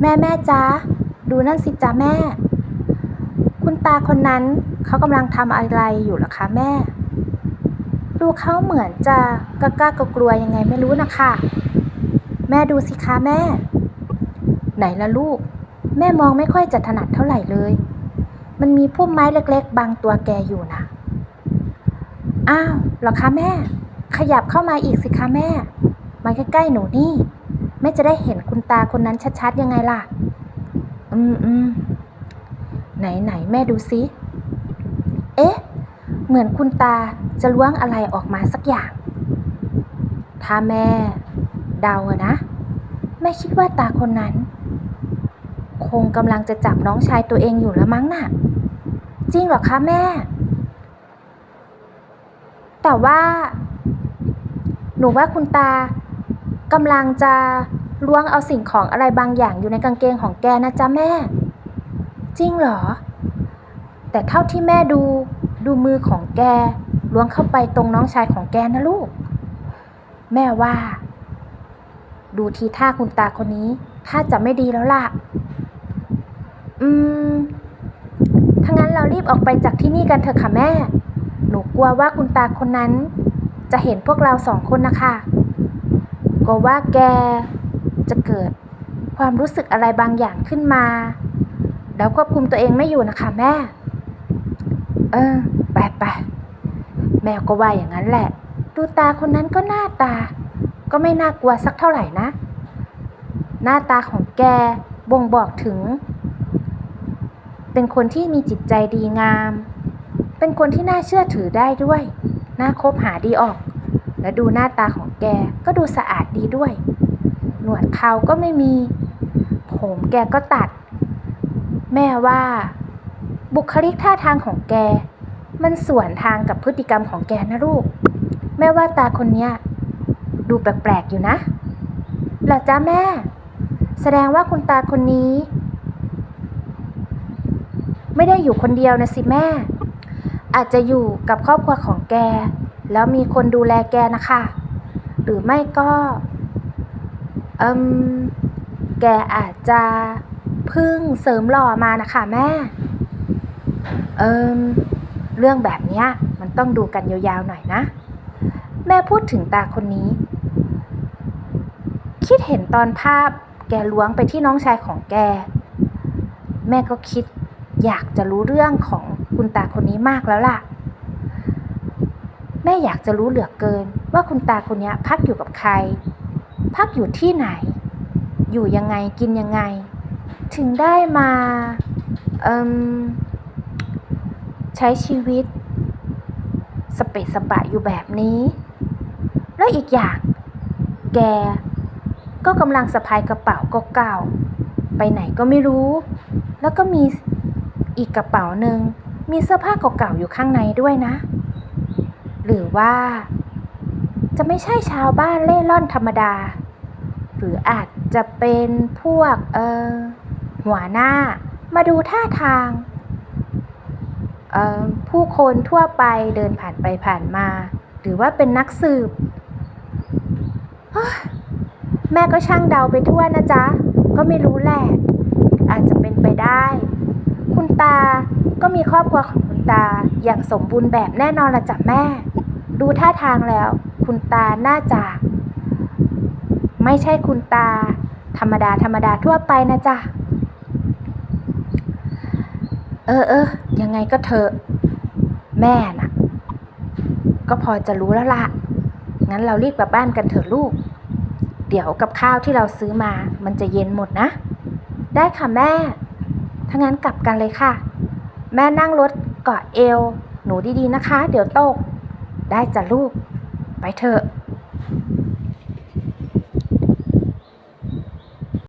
แม่แม่จ้าดูนั่นสิจ้าแม่ คุณตาคนนั้นเขากำลังทำอะไรอยู่เหรอคะแม่ ดูเขาเหมือนจะกล้ากล้ากลัวยังไงไม่รู้นะคะ แม่ดูสิคะแม่ ไหนละลูก แม่มองไม่ค่อยจะถนัดเท่าไหร่เลย มันมีพุ่มไม้เล็กๆบังตัวแกอยู่นะอ้าวหรอคะแม่ ขยับเข้ามาอีกสิคะแม่ มาใกล้ๆหนูนี่ แม่จะได้เห็นคุณตาคนนั้นชัดๆยังไงล่ะ อืมอืมไหนไหนแม่ดูสิเอ๊ะ เหมือนคุณตาจะล้วงอะไรออกมาสักอย่าง ถ้าแม่เดาอะนะ แม่คิดว่าตาคนนั้น คงกำลังจะจับน้องชายตัวเองอยู่แล้วมั้งน่ะ จริงเหรอคะแม่ แต่ว่า หนูว่าคุณตา กำลังจะล้วงเอาสิ่งของอะไรบางอย่างอยู่ในกางเกงของแกนะจ๊ะแม่ จริงเหรอ แต่เท่าที่แม่ดูดูมือของแกล้วงเข้าไปตรงน้องชายของแกนะลูก แม่ว่า ดูทีท่าคุณตาคนนี้ถ้าจะไม่ดีแล้วล่ะ อืมถ้างั้นเรารีบออกไปจากที่นี่กันเถอะค่ะแม่ หนูกลัวว่าคุณตาคนนั้น จะเห็นพวกเราสองคนนะคะ กลัวว่าแกจะเกิดความรู้สึกอะไรบางอย่างขึ้นมา แล้วควบคุมตัวเองไม่อยู่นะคะแม่ เออไปไปแม่ก็ว่าอย่างนั้นแหละ ดูตาคนนั้นก็หน้าตา ก็ไม่น่ากลัวสักเท่าไหร่นะ หน้าตาของแกบ่งบอกถึง เป็นคนที่มีจิตใจดีงาม เป็นคนที่น่าเชื่อถือได้ด้วย น่าคบหาดีออก และดูหน้าตาของแกก็ดูสะอาดดีด้วย หนวดเขาก็ไม่มี ผมแกก็ตัด แม่ว่า บุคลิกท่าทางของแก มันสวนทางกับพฤติกรรมของแกนะลูก แม่ว่าตาคนเนี้ยดูแปลกๆอยู่นะเหรอจ้าแม่ แสดงว่าคุณตาคนนี้ ไม่ได้อยู่คนเดียวนะสิแม่ อาจจะอยู่กับครอบครัวของแก แล้วมีคนดูแลแกนะคะ หรือไม่ก็เอิมแกอาจจะพึ่งเสริมหล่อมานะคะแม่ เอิมเรื่องแบบนี้มันต้องดูกันยาวๆหน่อยนะ แม่พูดถึงตาคนนี้ คิดเห็นตอนภาพแกล้วงไปที่น้องชายของแก แม่ก็คิดอยากจะรู้เรื่องของคุณตาคนนี้มากแล้วล่ะ แม่อยากจะรู้เหลือเกินว่าคุณตาคนนี้พักอยู่กับใคร พักอยู่ที่ไหน อยู่ยังไงกินยังไง ถึงได้มาเอิมใช้ชีวิต สเปะสปะอยู่แบบนี้ แล้วอีกอย่าง แก ก็กำลังสะพายกระเป๋าเก่าๆไปไหนก็ไม่รู้ แล้วก็มีอีกกระเป๋าหนึ่งมีเสื้อผ้าเก่าๆอยู่ข้างในด้วยนะ หรือว่า จะไม่ใช่ชาวบ้านเล่ร่อนธรรมดา หรืออาจจะเป็นพวกเออหัวหน้ามาดูท่าทางเออผู้คนทั่วไปเดินผ่านไปผ่านมา หรือว่าเป็นนักสืบ แม่ก็ช่างเดาไปทั่วนะจ๊ะ ก็ไม่รู้แหละ อาจจะเป็นไปได้ คุณตาก็มีครอบครัวของคุณตาอย่างสมบูรณ์แบบแน่นอนละจ้ะแม่ ดูท่าทางแล้ว คุณตาน่าจะ ไม่ใช่คุณตา ธรรมดาธรรมดาทั่วไปนะจ๊ะ เออเออยังไงก็เถอะ แม่น่ะ ก็พอจะรู้แล้วล่ะ งั้นเรารีบกลับบ้านกันเถอะลูก เดี๋ยวกับข้าวที่เราซื้อมา มันจะเย็นหมดนะ ได้ค่ะแม่ ถ้างั้นกลับกันเลยค่ะ แม่นั่งรถเกาะเอว หนูดีๆนะคะ เดี๋ยวตก ได้จ้ะลูก ไปเถอะ